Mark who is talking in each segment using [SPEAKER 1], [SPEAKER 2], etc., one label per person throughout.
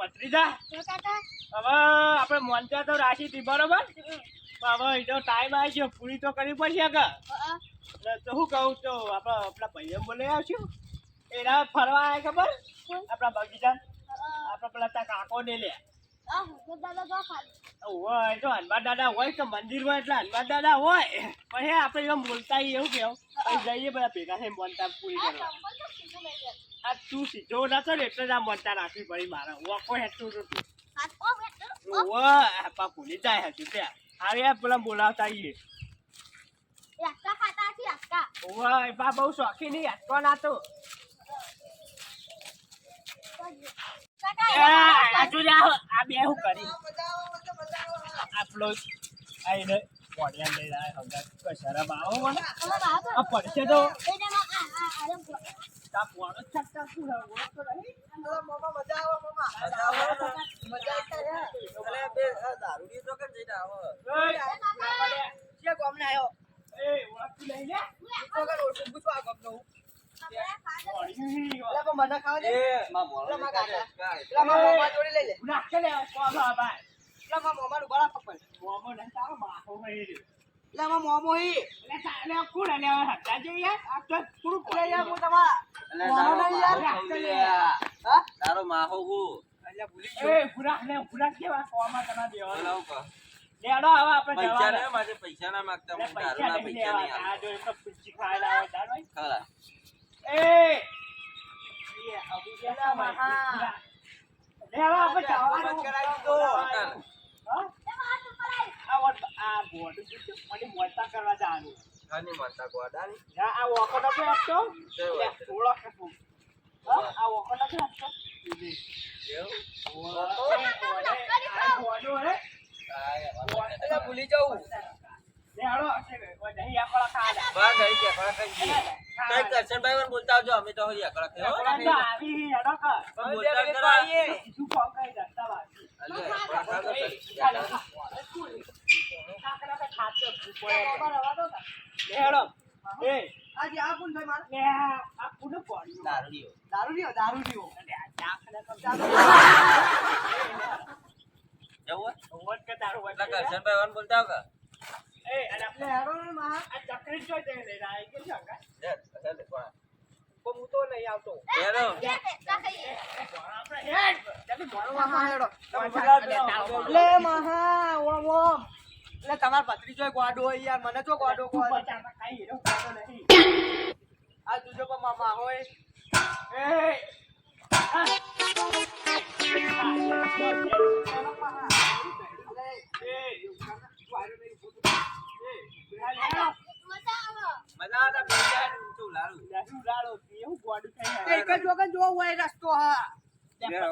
[SPEAKER 1] ભત્રીજા હવે આપણે મોનતા તો રાખી હતી બરોબર? હવે એનો ટાઈમ આવી ગયો પૂરી તો કરવી પડશે કે તો શું કહું તો આપણે આપણા ભાઈઓ બોલે આવશું. એના ફરવા આવે ખબર? આપણા બગીચા. આપણે પેલા ત્યાં કાકો ને લે હોય તો હનુમાન દાદા હોય તો મંદિર હોય એટલે હનુમાન દાદા હોય. પણ હે આપણે એમ બોલતા એવું કેવું. જઈએ બધા ભેગા થઈને મોનતા પૂરી કરવા. આ તું સીધો નતો ને એટલે જ આ મરતા રાખવી પડી મારે. વોકો હેઠું આપા ભૂલી જાય હજુ ત્યાં હવે પેલા બોલાવતા આવીએ ઓવે એ બા બહુ શોખીન નહીં હટકો ના તો આ તું આ બે શું કરી. આપણો આઈને પોડિયા લઈ રહ્યા કોઈ શરમ આવો મને આ પડશે તો. તા પોણો જ છકતા શું રહે ઓળખતો નહીં ઓય, એ ઓળખતું નહીં લે પોડિયું નાખે લે કોબા ભાઈ મોમો ને તારો માથો ભાઈ રે લે તા- લે કુણ લે હટા જે યાર. આ તો કુણ કુણ યાર હું તમારા
[SPEAKER 2] તારો માહો હું.
[SPEAKER 1] એ પૂરા ને પૂરા કેવા? કોમા કના દેવા.
[SPEAKER 2] બોલાવું કહો.
[SPEAKER 1] લેડો હવે આપણે
[SPEAKER 2] પૈસા
[SPEAKER 1] જવા
[SPEAKER 2] ને મારે પૈસા ના માંગતા હું
[SPEAKER 1] પૈસા
[SPEAKER 2] ના
[SPEAKER 1] નહીં
[SPEAKER 2] પૈસા નહીં
[SPEAKER 1] લેવા આ જો એક પૂંચી ખાયલા હોય. દાડો
[SPEAKER 2] ખરા.
[SPEAKER 1] એ! એ અબુ ગયા મહા લેવા આપણે. હા? આ બોર્ડ મને મોટા કરવા જવાનું
[SPEAKER 2] ઘરની માતા ગોડાની.
[SPEAKER 1] જા આ વોકો નથી આપતો
[SPEAKER 2] જય
[SPEAKER 1] લે,
[SPEAKER 2] વાત.
[SPEAKER 1] ઓળખ કે તું. હા? આ વોકો નથી આપતો ભૂલી જવું
[SPEAKER 2] બોલતા આવજો અમે તો બોલતા ખરા.
[SPEAKER 1] મહા ફોન કરી
[SPEAKER 2] એટલે? હેરો.
[SPEAKER 3] તમાર ભત્રીજો ગોડો હોય યાર મને તો ગોડો ગોડો. આ તુજો પણ મામા હોય. હોય રસ્તો હા. એટલે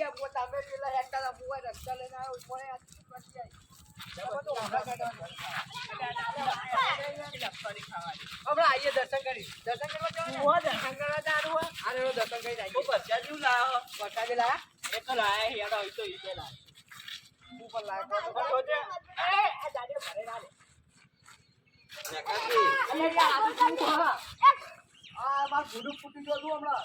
[SPEAKER 3] યાર હું તમે પેલા હેડતા હતા હું આ રસ્તા લઈને આવ્યો આ? પછી હમણાં આવીએ દર્શન કરી. દર્શન કરવા જવાનું? આને દર્શન કરી આવીએ
[SPEAKER 2] ભજીયા જેવું લાવ્યો.
[SPEAKER 3] વરસાદે લાયા ઉપર લાયા
[SPEAKER 2] ને કાકી.
[SPEAKER 3] આ માર ગુડું ફૂટી ગયું હમણાં.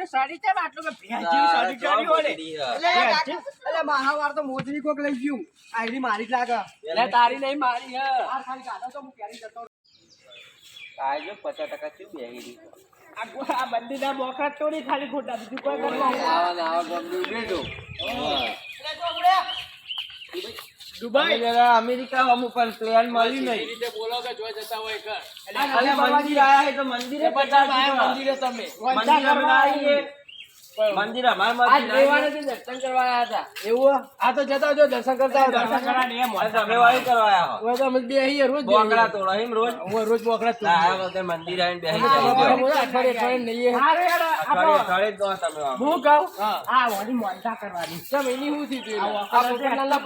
[SPEAKER 3] ગઈ.
[SPEAKER 1] સાડી છે આટલું કે ભેંસ સાડી કરી ને.
[SPEAKER 3] એટલે કાકા, તો મોજરી કોક લઈ ગયું. આયરી મારી જ લાગે.
[SPEAKER 2] એટલે તારી નહીં મારી હે.
[SPEAKER 3] આ ખાલી કાઢો તો હું પહેરી જતો
[SPEAKER 2] શું બેહી
[SPEAKER 1] આ આ બંદીના બોકરા તોડી ખાલી ખોટા બીજું કોઈ કરવા
[SPEAKER 2] આવા ને
[SPEAKER 1] દુબઈ.
[SPEAKER 2] અમેરિકા અમુક પણ પ્લેન મળી નહીં.
[SPEAKER 4] રીતે બોલો કે જો જતા હોય ઘર.
[SPEAKER 2] અલે મંદિર આયા હે તો મંદિરે પચાસ મંદિરે તમે. મંદિરે મંદિર અમાર મંદિર
[SPEAKER 4] દર્શન કરવા આવ્યા હતા. એવું આ તો જતા આવજો દર્શન કરતા
[SPEAKER 1] દર્શન કરવા ને
[SPEAKER 2] તમે વાળી કરવા આયા હો.
[SPEAKER 4] તો અમે બે અહીંયા રોજ
[SPEAKER 2] બોકડા તોડો એમ રોજ?
[SPEAKER 4] હું રોજ બોકડા જ
[SPEAKER 2] આ વખતે મંદિર આવીને
[SPEAKER 4] તો. બોકડા અઠવાડિયે અઠવાડિયે નહીએ.
[SPEAKER 2] અઠવાડિયે અઠવાડિયે તમે
[SPEAKER 4] હું કહું?
[SPEAKER 1] આ વળી મોનતા કરવાની.
[SPEAKER 4] કેમ એની શું થયું તું? એને?
[SPEAKER 1] આવો
[SPEAKER 4] આ પોપટલાલના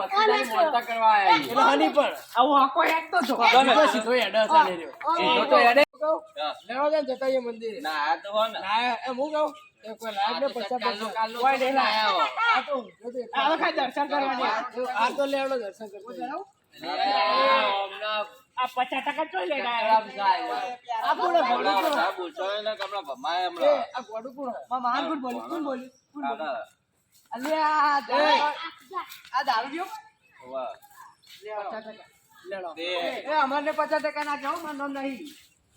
[SPEAKER 4] મોનતા કરવા આયા એટલે હની પણ.
[SPEAKER 1] આવો આખો હેક તો જો.
[SPEAKER 4] સીધો સીધો હેડે હશે રહ્યો. સીધો તો હેડે. લેવા દે જતા આવીએ મંદિરે.
[SPEAKER 2] ના, આ તો હો ને.
[SPEAKER 4] હું કહું?
[SPEAKER 1] દર્શન.
[SPEAKER 4] આ
[SPEAKER 1] પચાસ ટકા
[SPEAKER 2] ને
[SPEAKER 4] પચાસ ટકા જાઓ મારો નામ નહીં.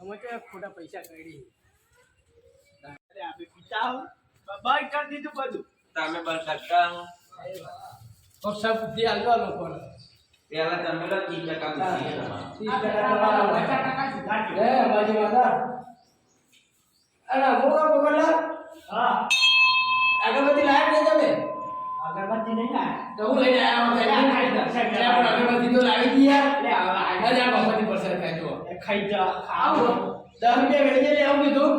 [SPEAKER 4] અમે મને મને કરી અમે તો ખોટા પૈસા કરી
[SPEAKER 1] અરે, આપણે પિતા હો. બંધ કરી દીધું બધું.
[SPEAKER 2] તમે બસ કરતા
[SPEAKER 4] પક્ષા બુદ્ધિ આલવા લોકોને
[SPEAKER 2] પેલા તમે લો ત્રીસ ટકા બુદ્ધિ છે તમારે.
[SPEAKER 4] ત્રીસ ટકા તમારા
[SPEAKER 1] પચાસ ટકા સુધારજો.
[SPEAKER 4] એ બાજુ માતા અરે મોકા પકડલા
[SPEAKER 1] હા.
[SPEAKER 4] અગરબત્તી લાયા નહીં તમે
[SPEAKER 1] અગરબત્તી નહીં લાયા.
[SPEAKER 4] તો હું લઈને આવ્યા
[SPEAKER 1] લે, આ ખાઈ દર્શન
[SPEAKER 4] પણ અગરબત્તી તો લાવી દી યાર
[SPEAKER 1] લે, હવે આ
[SPEAKER 4] આજે આ ભગવતી પરસર ખાઈ જુઓ
[SPEAKER 1] એ ખાઈ જા.
[SPEAKER 4] આવો
[SPEAKER 1] ખાઓ.
[SPEAKER 4] દસ રૂપિયા વેચે લે આવું કીધું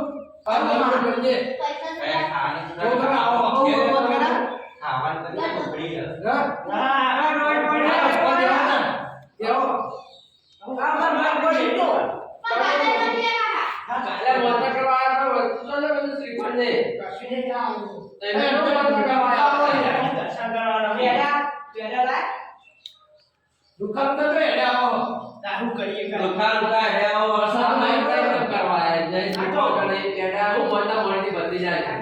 [SPEAKER 4] પાંચ રૂપિયા વેચે
[SPEAKER 2] એ ખાવાની
[SPEAKER 4] બહુ ખરા, આવો, આવો, આવો, આવો, આવો.
[SPEAKER 2] ખાવાનું તો નહીં પકડી છે.
[SPEAKER 4] હા
[SPEAKER 1] હા, રોય, રોય, રોય.
[SPEAKER 4] આ કોઈ દેવાના. એવો. આ માર માર પડી તો. એટલે મોટા કરવા આવ્યા તો વસ્તુ તો છે બધું શ્રીફળ ને.
[SPEAKER 1] કશું નહીં લાવું.
[SPEAKER 4] તો એને એમ તો મોટા કરવા આવ્યા હોય.
[SPEAKER 1] દર્શન કરવાના.
[SPEAKER 4] દુકાન તો જો હેડે આવો.
[SPEAKER 1] દારૂ કરીએ કરીએ.
[SPEAKER 4] કૃષ્ણ. હું મોટા મોટી બધી જાય.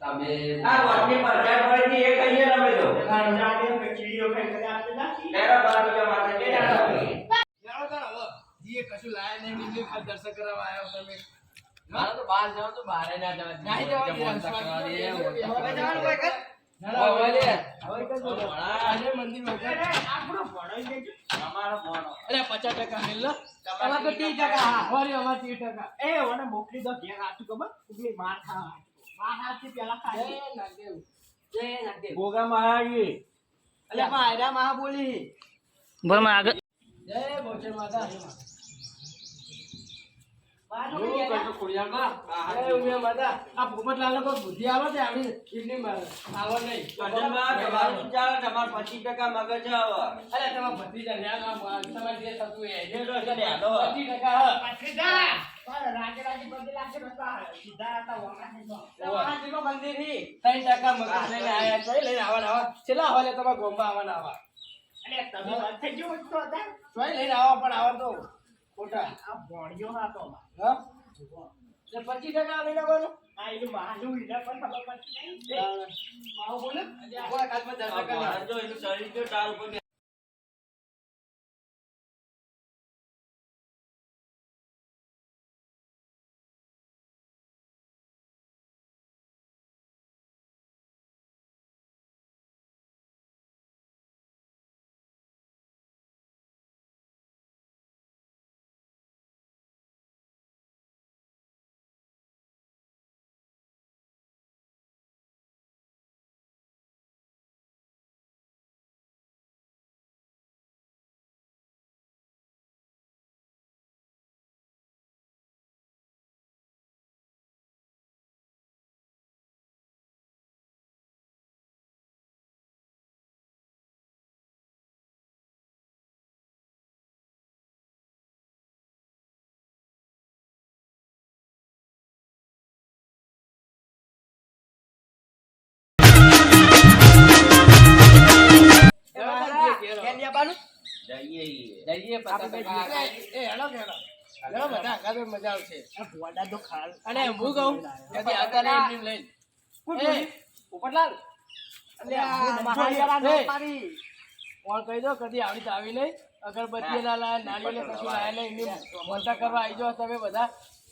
[SPEAKER 4] તમે
[SPEAKER 2] આ વાટની પંચાયત વાળી એ કહીએ તમે તો
[SPEAKER 1] જાણે કે ચીડીઓ ખાઈ કદાચ આપી નાખી.
[SPEAKER 2] લેરા બાર કે માથે કે
[SPEAKER 4] જાણો તાણ હવે. જીએ કશું લાયા નહીં, બીજું ખાલી દર્શન કરવા આવ્યો તમે. મારે તો બહાર જવાનું તો બહારે ના જવા નહીં જવા દે.
[SPEAKER 1] જવાનું કોઈ કર.
[SPEAKER 4] હવે.
[SPEAKER 1] હવે કર
[SPEAKER 4] ઊભા.
[SPEAKER 1] આપણો.
[SPEAKER 2] ભણો.
[SPEAKER 4] અરે પચાસ ટકા મેલ તો અમારે
[SPEAKER 1] એ ઓને મોકલી દો ઘેર હાચું ખબર ઉગલી માર ખાવા હાચું. માર હાચી પેલા ખાઈ
[SPEAKER 4] જય નાગદેવ. જય નાગદેવ.
[SPEAKER 2] ગોગા મહારાજી
[SPEAKER 4] અલ્યા આયરા મહાબોલી. હું જય ઉમિયા માતા. હોય. છેલ્લા હવાલે તમારા ગોમમાં આવવાના આવા.
[SPEAKER 1] તમે
[SPEAKER 4] લઈને આવા પણ આવા તો. ખોટા.
[SPEAKER 1] આ ભણ્યો હતો
[SPEAKER 4] હા? એટલે પચીસ ટકા લઈને આવવાનું?
[SPEAKER 1] આ એનું મહાનું હીરા પણ ખબર પડતી નહીં
[SPEAKER 4] આવો બોલો. કોઈ દસ ટકા
[SPEAKER 2] જો એનું શરીર જો ટાળ ઉપર જઈએ
[SPEAKER 4] જઈએ એ હેલો હેલો. હેલો બધા આગળ મજા આવશે.
[SPEAKER 1] ભોડા તો ખાલ.
[SPEAKER 4] અને હું કહું
[SPEAKER 1] કોણ
[SPEAKER 4] દો કદી આવી તો આવી નહીં અગરબત્તી લાલા લાયા નાળિયેર કશું લાયા નહીં. એમની મોટા કરવા આવી જાઓ તમે બધા.